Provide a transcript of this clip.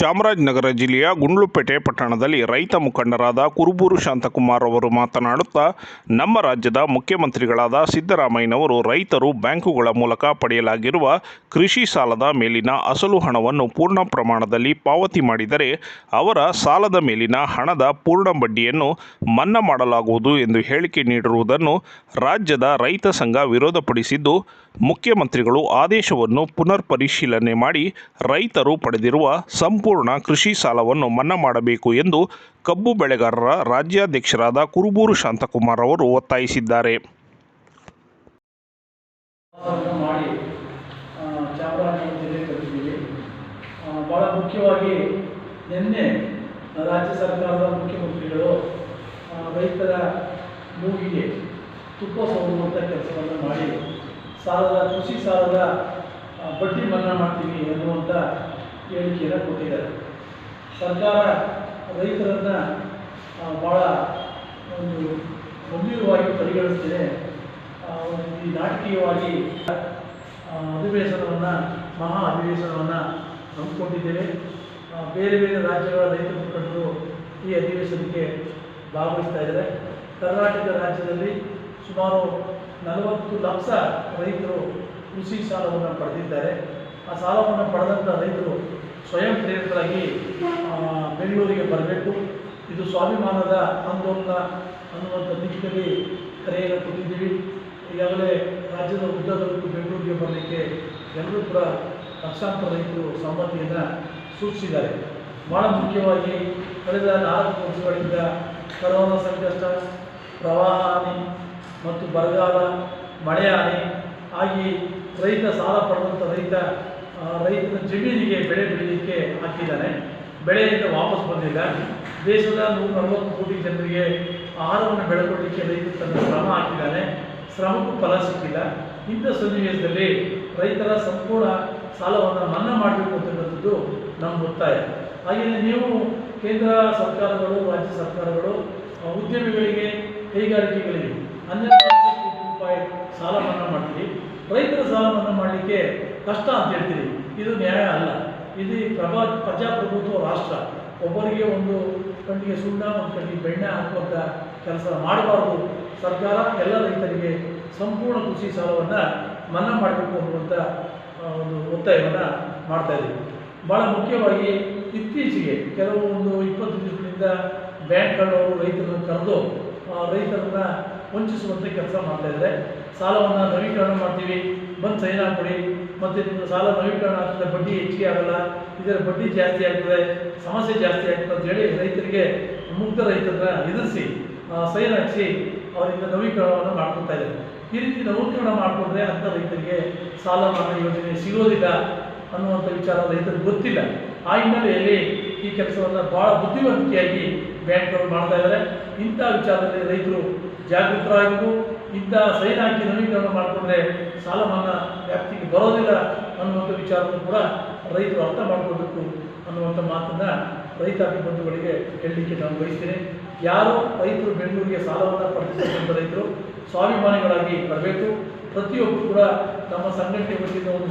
ಚಾಮರಾಜನಗರ ಜಿಲ್ಲೆಯ ಗುಂಡ್ಲುಪೇಟೆ ಪಟ್ಟಣದಲ್ಲಿ ರೈತ ಮುಖಂಡರಾದ ಕುರುಬೂರು ಶಾಂತಕುಮಾರ್ ಅವರು ಮಾತನಾಡುತ್ತಾ, ನಮ್ಮ ರಾಜ್ಯದ ಮುಖ್ಯಮಂತ್ರಿಗಳಾದ ಸಿದ್ದರಾಮಯ್ಯನವರು ರೈತರು ಬ್ಯಾಂಕುಗಳ ಮೂಲಕ ಪಡೆಯಲಾಗಿರುವ ಕೃಷಿ ಸಾಲದ ಮೇಲಿನ ಅಸಲು ಹಣವನ್ನು ಪೂರ್ಣ ಪ್ರಮಾಣದಲ್ಲಿ ಪಾವತಿ ಮಾಡಿದರೆ ಅವರ ಸಾಲದ ಮೇಲಿನ ಹಣದ ಪೂರ್ಣ ಬಡ್ಡಿಯನ್ನು ಮನ್ನಾ ಮಾಡಲಾಗುವುದು ಎಂದು ಹೇಳಿಕೆ ನೀಡಿರುವುದನ್ನು ರಾಜ್ಯದ ರೈತ ಸಂಘ ವಿರೋಧಪಡಿಸಿದ್ದು, ಮುಖ್ಯಮಂತ್ರಿಗಳು ಆದೇಶವನ್ನು ಪುನರ್ ಪರಿಶೀಲನೆ ಮಾಡಿ ರೈತರು ಪಡೆದಿರುವ ಸಂಪೂರ್ಣ ಕೃಷಿ ಸಾಲವನ್ನು ಮನ್ನಾ ಮಾಡಬೇಕು ಎಂದು ಕಬ್ಬು ಬೆಳೆಗಾರರ ರಾಜ್ಯಾಧ್ಯಕ್ಷರಾದ ಕುರುಬೂರು ಶಾಂತಕುಮಾರ್ ಅವರು ಒತ್ತಾಯಿಸಿದ್ದಾರೆ. ಆ, ಮುಖ್ಯವಾಗಿ ನಿನ್ನೆ ರಾಜ್ಯ ಸರ್ಕಾರದ ಮುಖ್ಯಮಂತ್ರಿಗಳು ರೈತರ ಮೂಗಿಗೆ ತುಪ್ಪ ಸವರುವಂಥ ಕೆಲಸವನ್ನು ಮಾಡಿ ಸಾಲದ ಕೃಷಿ ಸಾಲದ ಬಡ್ಡಿ ಮನ್ನಾ ಮಾಡ್ತೀವಿ ಎನ್ನುವಂಥ ಹೇಳಿಕೆಯನ್ನು ಕೊಟ್ಟಿದ್ದಾರೆ. ಸರ್ಕಾರ ರೈತರನ್ನು ಭಾಳ ಒಂದು ಗಂಭೀರವಾಗಿ ಪರಿಗಣಿಸ್ತೇನೆ ಈ ನಾಟಕೀಯವಾಗಿ ಅಧಿವೇಶನವನ್ನು, ಮಹಾ ಅಧಿವೇಶನವನ್ನು ಹಮ್ಮಿಕೊಂಡಿದ್ದೇವೆ. ಬೇರೆ ಬೇರೆ ರಾಜ್ಯಗಳ ರೈತ ಮುಖಂಡರು ಈ ಅಧಿವೇಶನಕ್ಕೆ ಭಾಗವಹಿಸ್ತಾ ಇದ್ದಾರೆ. ಕರ್ನಾಟಕ ರಾಜ್ಯದಲ್ಲಿ ಸುಮಾರು ನಲವತ್ತು ಲಕ್ಷ ರೈತರು ಕೃಷಿ ಸಾಲವನ್ನು ಪಡೆದಿದ್ದಾರೆ. ಆ ಸಾಲವನ್ನು ಪಡೆದಂಥ ರೈತರು ಸ್ವಯಂ ಪ್ರೇರಿತರಾಗಿ ಬೆಂಗಳೂರಿಗೆ ಬರಬೇಕು. ಇದು ಸ್ವಾಭಿಮಾನದ ಆಂದೋಲನ ಅನ್ನುವಂಥ ದಿಕ್ಕಿನಲ್ಲಿ ಕರೆಯನ್ನು ಕೊಟ್ಟಿದ್ದೀವಿ. ಈಗಾಗಲೇ ರಾಜ್ಯದ ಉದ್ದಗಲಕ್ಕೂ ಬೆಂಗಳೂರಿಗೆ ಬರಲಿಕ್ಕೆ ಎಲ್ಲರೂ ಕೂಡ ಲಕ್ಷಾಂತರ ರೈತರು ಸಮ್ಮತಿಯನ್ನು ಸೂಚಿಸಿದ್ದಾರೆ. ಭಾಳ ಮುಖ್ಯವಾಗಿ ಕಳೆದ ನಾಲ್ಕು ವರ್ಷಗಳಿಂದ ಕರೋನಾ ಸಂಕಷ್ಟ, ಪ್ರವಾಹ ಮತ್ತು ಬರಗಾಲ, ಮಳೆ ಆಗಿ ರೈತ ಸಾಲ ಪಡೆದಂಥ ರೈತ ರೈತನ ಜಮೀನಿಗೆ ಬೆಳೆ ಬೆಳೀಲಿಕ್ಕೆ ಹಾಕಿದ್ದಾನೆ ಬೆಳೆಯಿಂದ ವಾಪಸ್ ಬಂದಿಲ್ಲ. ದೇಶದ ನೂರ ನಲವತ್ತು ಕೋಟಿ ಜನರಿಗೆ ಆಹಾರವನ್ನು ಬೆಳೆಕೊಳ್ಳಲಿಕ್ಕೆ ರೈತ ತನ್ನ ಶ್ರಮ ಹಾಕಿದ್ದಾನೆ. ಶ್ರಮಕ್ಕೂ ಫಲ ಸಿಕ್ಕಿಲ್ಲ. ಇಂಥ ಸನ್ನಿವೇಶದಲ್ಲಿ ರೈತರ ಸಂಪೂರ್ಣ ಸಾಲವನ್ನು ಮನ್ನಾ ಮಾಡಬೇಕು ಅಂತಕ್ಕಂಥದ್ದು ನಮ್ಮ ಒತ್ತಾಯ ಹಾಗೆಯೇ ನೀವು ಕೇಂದ್ರ ಸರ್ಕಾರಗಳು, ರಾಜ್ಯ ಸರ್ಕಾರಗಳು ಉದ್ಯಮಿಗಳಿಗೆ ಕೈಗಾರಿಕೆಗಳಿಗೆ ಕೋಟಿ ರೂಪಾಯಿ ಸಾಲ ಮನ್ನಾ ಮಾಡ್ತೀರಿ. ರೈತರ ಸಾಲ ಮನ್ನಾ ಮಾಡಲಿಕ್ಕೆ ಕಷ್ಟ ಅಂತ ಹೇಳ್ತೀರಿ. ಇದು ನ್ಯಾಯ ಅಲ್ಲ. ಇದು ಪ್ರಭಾ ಪ್ರಜಾಪ್ರಭುತ್ವ ರಾಷ್ಟ್ರ. ಒಬ್ಬರಿಗೆ ಒಂದು ಕಣ್ಣಿಗೆ ಸುಣ್ಣ ಒಂದು ಕಣ್ಣಿಗೆ ಬೆಣ್ಣೆ ಹಾಕುವಂಥ ಕೆಲಸ ಮಾಡಬಾರ್ದು. ಸರ್ಕಾರ ಎಲ್ಲ ರೈತರಿಗೆ ಸಂಪೂರ್ಣ ಕೃಷಿ ಸಾಲವನ್ನು ಮನ್ನಾ ಮಾಡಬೇಕು ಅನ್ನುವಂಥ ಒಂದು ಒತ್ತಾಯವನ್ನು ಮಾಡ್ತಾ ಇದ್ದೀವಿ. ಭಾಳ ಮುಖ್ಯವಾಗಿ ಇತ್ತೀಚೆಗೆ ಕೆಲವು ಒಂದು ಇಪ್ಪತ್ತು ದಿವಸದಿಂದ ಬ್ಯಾಂಕ್ಗಳವರು ರೈತರನ್ನು ಕರೆದು ರೈತರನ್ನು ರೈತರನ್ನ ವಂಚಿಸುವಂಥ ಕೆಲಸ ಮಾಡ್ತಾ ಇದ್ದಾರೆ. ಸಾಲವನ್ನು ನವೀಕರಣ ಮಾಡ್ತೀವಿ. ಬಂದು ಸೈನ್ ಹಾಕ್ಬಿಡಿ ಮತ್ತು ನಿಮ್ಮ ಸಾಲ ನವೀಕರಣ ಆಗ್ತದೆ. ಬಡ್ಡಿ ಹೆಚ್ಚಿಗೆ ಆಗಲ್ಲ. ಇದರ ಬಡ್ಡಿ ಜಾಸ್ತಿ ಆಗ್ತದೆ. ಸಮಸ್ಯೆ ಜಾಸ್ತಿ ಆಗ್ತದೆ ಅಂತ ಹೇಳಿ ರೈತರಿಗೆ ಮುಕ್ತ ರೈತರನ್ನ ಎದುರಿಸಿ ಸೈನ್ ಹಾಕಿಸಿ ಅವರಿಂದ ನವೀಕರಣವನ್ನು ಮಾಡ್ಕೊತಾ ಇದ್ದಾರೆ. ಈ ರೀತಿ ನವೀಕರಣ ಮಾಡಿಕೊಂಡ್ರೆ ಅಂಥ ರೈತರಿಗೆ ಸಾಲ ಮನ್ನಾ ಯೋಜನೆ ಸಿಗೋದಿಲ್ಲ ಅನ್ನುವಂಥ ವಿಚಾರ ರೈತರಿಗೆ ಗೊತ್ತಿಲ್ಲ. ಆ ಹಿನ್ನೆಲೆಯಲ್ಲಿ ಈ ಕೆಲಸವನ್ನು ಭಾಳ ಬುದ್ಧಿವಂತಿಕೆಯಾಗಿ ಬ್ಯಾಂಕ್ಗಳು ಮಾಡ್ತಾ ಇದ್ದಾರೆ. ಇಂಥ ವಿಚಾರದಲ್ಲಿ ರೈತರು ಜಾಗೃತರಾಗಬೇಕು ಇಂಥ ಸೈನ್ ಹಾಕಿ ನವೀಕರಣ ಮಾಡಿಕೊಂಡ್ರೆ ಸಾಲ ಮನ್ನಾ ವ್ಯಾಪ್ತಿಗೆ ಬರೋದಿಲ್ಲ ಅನ್ನುವಂಥ ವಿಚಾರವನ್ನು ಕೂಡ ರೈತರು ಅರ್ಥ ಮಾಡ್ಕೋಬೇಕು ಅನ್ನುವಂಥ ಮಾತನ್ನು ರೈತಾಪಿ ಬಂಧುಗಳಿಗೆ ಹೇಳಲಿಕ್ಕೆ ನಾನು ಬಯಸ್ತೇನೆ. ಯಾರು ರೈತರು ಬೆಂಗಳೂರಿಗೆ ಸಾಲವನ್ನು ಪಡೆದಿರ್ತಕ್ಕಂಥ ರೈತರು, ಸ್ವಾಭಿಮಾನಿಗಳಾಗಿ ಬರಬೇಕು. ಪ್ರತಿಯೊಬ್ಬರು ಕೂಡ ನಮ್ಮ ಸಂಘಟನೆ ವತಿಯಿಂದ ಒಂದು